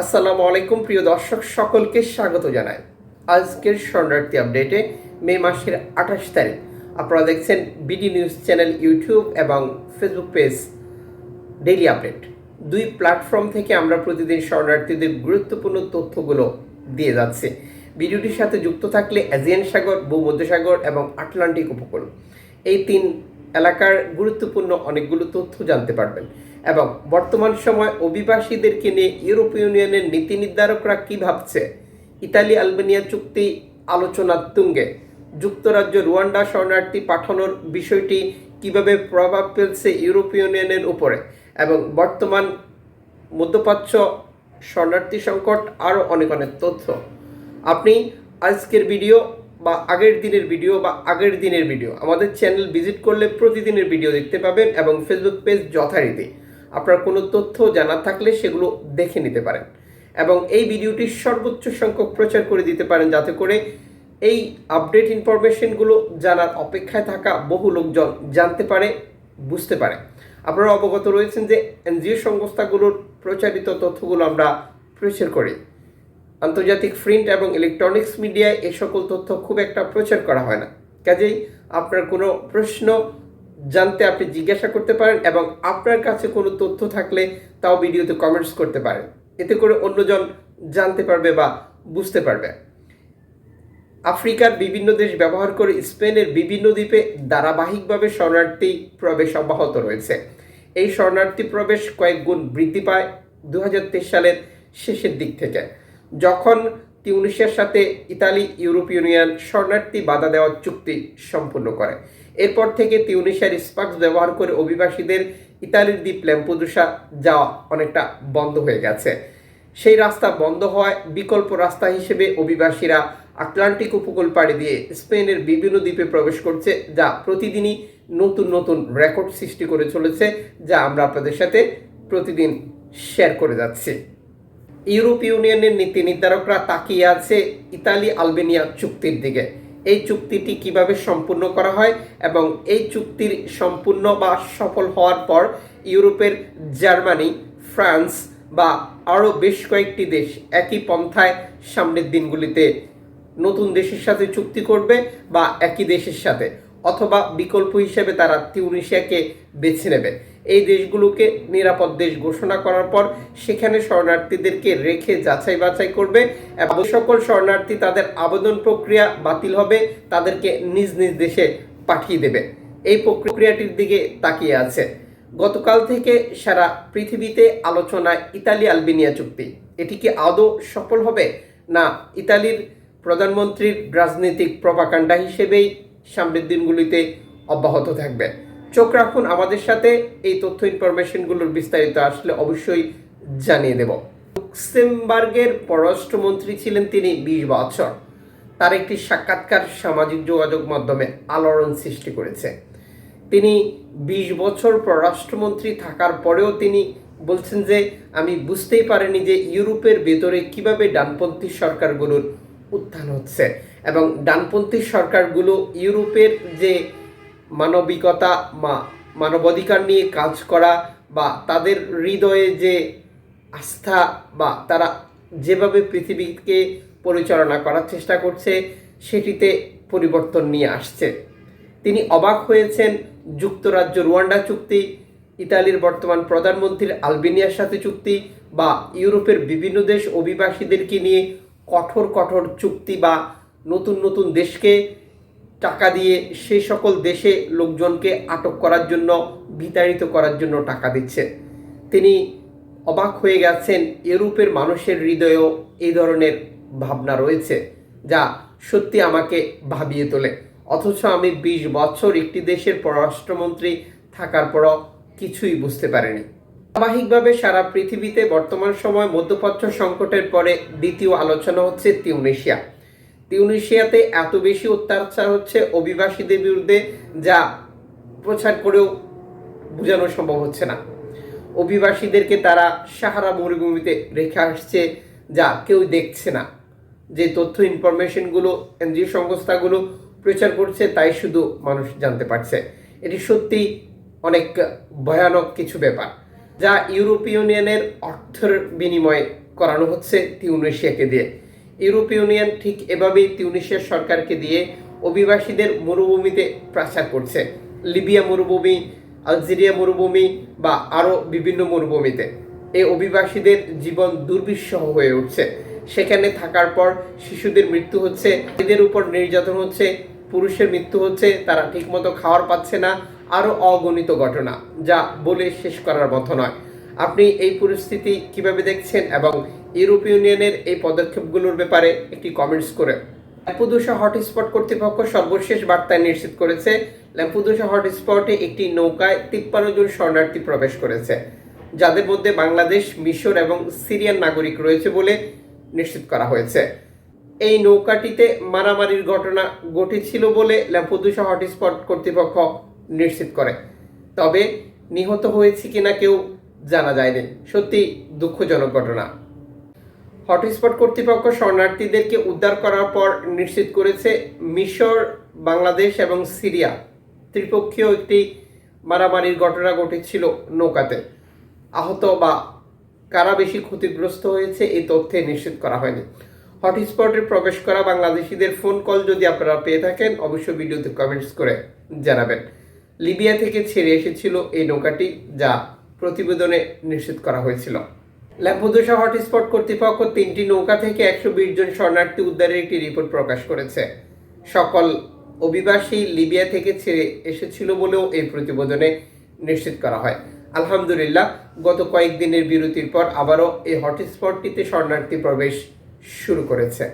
আসসালামু আলাইকুম, প্রিয় দর্শক, সকলকে স্বাগত জানাই। আজকের শরণার্থী আপডেটে মে মাসের আঠাশ তারিখ। আপনারা দেখছেন বিডি নিউজ চ্যানেল ইউটিউব এবং ফেসবুক পেজ ডেইলি আপডেট। দুই প্ল্যাটফর্ম থেকে আমরা প্রতিদিন শরণার্থীদের গুরুত্বপূর্ণ তথ্যগুলো দিয়ে যাচ্ছে। ভিডিওটির সাথে যুক্ত থাকলে এজিয়ান সাগর, ভূমধ্যসাগর এবং আটলান্টিক উপকূল। এই তিন এলাকার গুরুত্বপূর্ণ অনেকগুলো তথ্য জানতে পারবেন। এবং বর্তমান সময় অভিবাসীদেরকে নিয়ে ইউরোপীয় ইউনিয়নের নীতি নির্ধারকরা কী ভাবছে? ইতালি, আলবেনিয়া চুক্তি আলোচনার তুঙ্গে যুক্তরাজ্য রুয়ান্ডা শরণার্থী পাঠানোর বিষয়টি কীভাবে প্রভাব ফেলছে ইউরোপীয় ইউনিয়নের উপরে? এবং বর্তমান মধ্যপ্রাচ্য শরণার্থী সংকট আরও অনেক অনেক তথ্য। আপনি আজকের ভিডিও বা আগের দিনের ভিডিও বা আগের দিনের ভিডিও আমাদের চ্যানেল ভিজিট করলে প্রতিদিনের ভিডিও দেখতে পাবেন এবং ফেসবুক পেজ যথারীতি। আপনার কোনো তথ্য জানা থাকলে সেগুলো দেখে নিতে পারেন। এবং এই ভিডিওটি সর্বোচ্চ সংখ্যক প্রচার করে দিতে পারেন যাতে করে এই আপডেট ইনফরমেশনগুলো জানার অপেক্ষায় থাকা বহু লোকজন জানতে পারে, বুঝতে পারে। আপনারা অবগত রয়েছেন যে এনজিও সংস্থাগুলোর প্রচারিত তথ্যগুলো আমরা প্রচার করি। আন্তর্জাতিক প্রিন্ট এবং ইলেকট্রনিক্স মিডিয়ায় এই সকল তথ্য খুব একটা প্রচার করা হয় না। কাজেই আপনার কোনো প্রশ্ন জানতে আপনি জিজ্ঞাসা করতে পারেন এবং আপনার কাছে কোনো তথ্য থাকলে তাও ভিডিওতে কমেন্টস করতে পারেন। এতে করে অন্যজন জানতে পারবে বা বুঝতে পারবে। আফ্রিকার বিভিন্ন দেশ ব্যবহার করে স্পেনের বিভিন্ন দ্বীপে ধারাবাহিকভাবে শরণার্থী প্রবেশ অব্যাহত রয়েছে। এই শরণার্থী প্রবেশ কয়েক গুণ বৃদ্ধি পায় দু হাজার তেইশ সালের শেষের দিক থেকে। যখন তিউনিশিয়ার সাথে ইতালি, ইউরোপীয় ইউনিয়ন শরণার্থী বাধা দেওয়ার চুক্তি সম্পূর্ণ করে। এরপর থেকে তিউনিশিয়ার স্পাক্স ব্যবহার করে অভিবাসীদের ইতালির দ্বীপ ল্যাম্পুদুসা যাওয়া অনেকটা বন্ধ হয়ে গেছে। সেই রাস্তা বন্ধ হওয়ায় বিকল্প রাস্তা হিসেবে অভিবাসীরা আটলান্টিক উপকূল পাড়ি দিয়ে স্পেনের বিভিন্ন দ্বীপে প্রবেশ করছে, যা প্রতিদিনই নতুন নতুন রেকর্ড সৃষ্টি করে চলেছে, যা আমরা আপনাদের সাথে প্রতিদিন শেয়ার করে যাচ্ছি। ইউরোপ ইউনিয়নের নীতি নির্ধারকরা তাকিয়ে আছে ইতালি আলবেনিয়া চুক্তির দিকে। এই চুক্তিটি কীভাবে সম্পূর্ণ করা হয় এবং এই চুক্তির সম্পূর্ণ বা সফল হওয়ার পর ইউরোপের জার্মানি, ফ্রান্স বা আরও বেশ কয়েকটি দেশ একই পন্থায় সামনের দিনগুলিতে নতুন দেশের সাথে চুক্তি করবে বা একই দেশের সাথে। অথবা বিকল্প হিসেবে তারা তিউনিশিয়াকে বেছে নেবে। এই দেশগুলোকে নিরাপদ দেশ ঘোষণা করার পর সেখানে শরণার্থীদেরকে রেখে যাচাই বাছাই করবে এবং সকল শরণার্থী তাদের আবেদন প্রক্রিয়া বাতিল হবে, তাদেরকে নিজ নিজ দেশে পাঠিয়ে দেবে। এই প্রক্রিয়াটির দিকে তাকিয়ে আছে। গতকাল থেকে সারা পৃথিবীতে আলোচনায় ইতালি আলবেনিয়া চুক্তি। এটি কি আদৌ সফল হবে? না, ইতালির প্রধানমন্ত্রীর রাজনৈতিক প্রপাকাণ্ডা হিসেবেই সামনের দিনগুলিতে অব্যাহত থাকবে। চোখ রাখুন আমাদের সাথে, এই তথ্য ইনফরমেশনগুলোর বিস্তারিত আসলে অবশ্যই জানিয়ে দেব। লুক্সেমবার্গের পররাষ্ট্রমন্ত্রী ছিলেন তিনি বিশ বছর। তার একটি সাক্ষাৎকার সামাজিক যোগাযোগ মাধ্যমে আলোড়ন সৃষ্টি করেছে। তিনি বিশ বছর পররাষ্ট্রমন্ত্রী থাকার পরেও তিনি বলছেন যে, আমি বুঝতেই পারিনি যে ইউরোপের ভেতরে কীভাবে ডানপন্থী সরকারগুলোর উত্থান হচ্ছে এবং ডানপন্থী সরকারগুলো ইউরোপের যে মানবিকতা মা মানবাধিকার নিয়ে কাজ করা বা তাদের হৃদয়ে যে আস্থা বা তারা যেভাবে পৃথিবীকে পরিচালনা করার চেষ্টা করছে, সেটিতে পরিবর্তন নিয়ে আসছে। তিনি অবাক হয়েছেন যুক্তরাজ্য রুয়ান্ডা চুক্তি, ইতালির বর্তমান প্রধানমন্ত্রীর আলবেনিয়ার সাথে চুক্তি বা ইউরোপের বিভিন্ন দেশ অভিবাসীদেরকে নিয়ে কঠোর কঠোর চুক্তি বা নতুন নতুন দেশকে টাকা দিয়ে সেই সকল দেশে লোকজনকে আটক করার জন্য, বিতাড়িত করার জন্য টাকা দিচ্ছে। তিনি অবাক হয়ে গেছেন, ইউরোপের মানুষের হৃদয়েও এই ধরনের ভাবনা রয়েছে, যা সত্যি আমাকে ভাবিয়ে তোলে। অথচ আমি বিশ বছর একটি দেশের পররাষ্ট্রমন্ত্রী থাকার পরও কিছুই বুঝতে পারিনি। ধারাবাহিকভাবে সারা পৃথিবীতে বর্তমান সময় মধ্যপ্রাচ্য সংকটের পরে দ্বিতীয় আলোচনা হচ্ছে তিউনেশিয়া। তিউনেশিয়াতে এত বেশি অত্যাচার হচ্ছে অভিবাসীদের বিরুদ্ধে যা প্রচার করেও বোঝানো সম্ভব হচ্ছে না। অভিবাসীদেরকে তারা সাহারা মরুভূমিতে রেখে আসছে যা কেউ দেখছে না। যে তথ্য ইনফরমেশনগুলো, এনজিও সংস্থাগুলো প্রচার করছে তাই শুধু মানুষ জানতে পারছে। এটি সত্যি অনেক ভয়ানক কিছু ব্যাপার। যা ইউরোপীয় ইউনিয়নের অর্থের বিনিময়ে করানো হচ্ছে তিউনেশিয়াকে দিয়ে। ইউরোপীয় ইউনিয়ন ঠিক এভাবেই তিউনেশিয়ার সরকারকে দিয়ে অভিবাসীদের মরুভূমিতে প্রাচার করছে। লিবিয়া মরুভূমি, আলজেরিয়া মরুভূমি বা আরও বিভিন্ন মরুভূমিতে। এই অভিবাসীদের জীবন দুর্বিষহ হয়ে উঠছে। সেখানে থাকার পর শিশুদের মৃত্যু হচ্ছে, এদের উপর নির্যাতন হচ্ছে পুরুষের মৃত্যু হচ্ছে, তারা ঠিকমতো খাওয়ার পাচ্ছে না আরও অগণিত ঘটনা, যা বলে শেষ করার মতো নয়। আপনি এই পরিস্থিতি কীভাবে দেখছেন এবং ইউরোপ ইউনিয়নের এই পদক্ষেপগুলোর ব্যাপারে একটি কমেন্টস করে। ল্যাম্পুদুসা হটস্পট কর্তৃপক্ষ সর্বশেষ বার্তায় নিশ্চিত করেছে, ল্যাম্পুদুসা হটস্পটে একটি নৌকায় তিপ্পান্ন জন শরণার্থী প্রবেশ করেছে, যাদের মধ্যে বাংলাদেশ, মিশর এবং সিরিয়ান নাগরিক রয়েছে বলে নিশ্চিত করা হয়েছে। এই নৌকাটিতে মারামারির ঘটনা ঘটেছিল বলে ল্যাম্পুদুসা হটস্পট কর্তৃপক্ষ নিশ্চিত করে। তবে নিহত হয়েছে কিনা কেউ জানা যায়নি। সত্যি দুঃখজনক ঘটনা। হটস্পট কর্তৃপক্ষ শরণার্থীদেরকে উদ্ধার করার পর নিশ্চিত করেছে মিশর, বাংলাদেশ এবং সিরিয়া ত্রিপক্ষীয় একটি মারামারির ঘটনা ঘটেছিল নৌকাতে। আহত বা কারা বেশি ক্ষতিগ্রস্ত হয়েছে এই তথ্যে নিশ্চিত করা হয়নি। হটস্পটে প্রবেশ করা বাংলাদেশিদের ফোন কল যদি আপনারা পেয়ে থাকেন, অবশ্যই ভিডিওতে কমেন্টস করে জানাবেন। লিবিয়া থেকে ছেড়ে এসেছিল এই নৌকাটি যা প্রতিবেদনে নিশ্চিত করা হয়েছিল। ল্যাম্পোদোসা হটস্পট কর্তৃপক্ষ তিনটি নৌকা থেকে একশো বিশ জন শরণার্থী উদ্ধারের একটি রিপোর্ট প্রকাশ করেছে। সকল অভিবাসী লিবিয়া থেকে ছেড়ে এসেছিল বলেও এই প্রতিবেদনে নিশ্চিত করা হয়। আলহামদুলিল্লাহ, গত কয়েকদিনের বিরতির পর আবারও এই হটস্পটটিতে শরণার্থী প্রবেশ শুরু করেছে।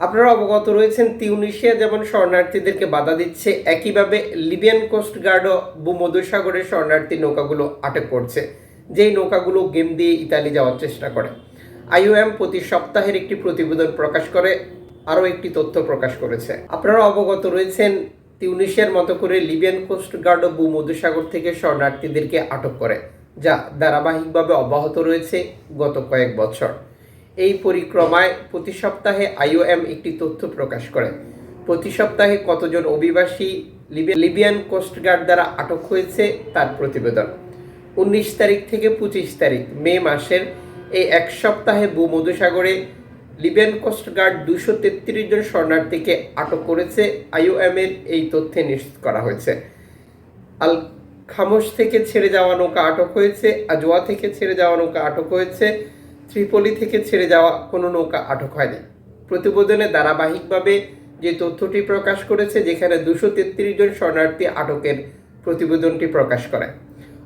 আপনারা অবগত রয়েছেন, তিউনিশিয়া যেমন শরণার্থীদেরকে বাধা দিচ্ছে, একইভাবে লিবিয়ান কোস্ট গার্ডও ভূমধ্যসাগরের শরণার্থী নৌকাগুলো আটক করছে, যেই নৌকাগুলো গেম দিয়ে ইতালি যাওয়ার চেষ্টা করে। আইওএম প্রতি সপ্তাহের একটি প্রতিবেদন প্রকাশ করে, আরও একটি তথ্য প্রকাশ করেছে। আপনারা অবগত রয়েছেন, তিউনিশিয়ার মতো করে লিবিয়ান কোস্ট গার্ড ও ভূমধ্যসাগর থেকে শরণার্থীদেরকে আটক করে, যা ধারাবাহিকভাবে অব্যাহত রয়েছে গত কয়েক বছর। এই পরিক্রমায় প্রতি সপ্তাহে আইওএম একটি তথ্য প্রকাশ করে। প্রতি সপ্তাহে কতজন অভিবাসী লিবি- লিবিয়ান কোস্টগার্ড দ্বারা আটক হয়েছে তার প্রতিবেদন। উনিশ তারিখ থেকে পঁচিশ তারিখ, মে মাসের এই এক সপ্তাহে ভূমধ্যসাগরে লিবিয়ান কোস্টগার্ড দুশো তেত্রিশ জন শরণার্থীকে আটক করেছে। আইওএম এর এই তথ্যে নিশ্চিত করা হয়েছে। আল খামোশ থেকে ছেড়ে যাওয়া নৌকা আটক হয়েছে আজোয়া থেকে ছেড়ে যাওয়া নৌকা আটক হয়েছে। ত্রিপলি থেকে ছেড়ে যাওয়া কোনো নৌকা আটক হয়নি। প্রতিবেদনে ধারাবাহিকভাবে যে তথ্যটি প্রকাশ করেছে, যেখানে দুশো তেত্রিশ জন শরণার্থী আটকের প্রতিবেদনটি প্রকাশ করে।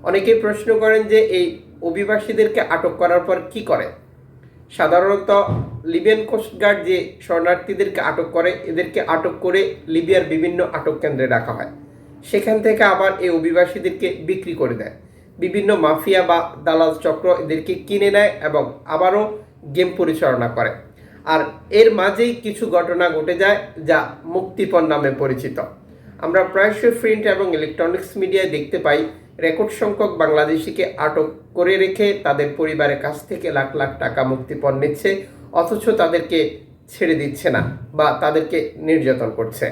অনেকেই প্রশ্ন করেন যে, এই অভিবাসীদেরকে আটক করার পর কি করে? সাধারণত লিবিয়ান কোস্টগার্ড যে শরণার্থীদেরকে আটক করে, এদেরকে আটক করে লিবিয়ার বিভিন্ন আটক কেন্দ্রে রাখা হয়। সেখান থেকে আবার এই অভিবাসীদেরকে বিক্রি করে দেয়। বিভিন্ন মাফিয়া বা দালাল চক্র এদেরকে কিনে নেয় এবং আবারও গেম পরিচালনা করে। আর এর মাঝেই কিছু ঘটনা ঘটে যায় যা মুক্তিপণ নামে পরিচিত। আমরা প্রায়শই প্রিন্ট এবং ইলেকট্রনিক্স মিডিয়ায় দেখতে পাই, রেকর্ড সংখ্যক বাংলাদেশিকে আটক করে রেখে তাদের পরিবারের কাছ থেকে লাখ লাখ টাকা মুক্তিপণ নিচ্ছে, অথচ তাদেরকে ছেড়ে দিচ্ছে না বা তাদেরকে নির্যাতন করছে।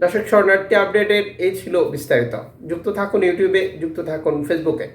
দর্শক শরণার্থী আপডেটের এই ছিল বিস্তারিত। যুক্ত থাকুন ইউটিউবে যুক্ত থাকুন ফেসবুকে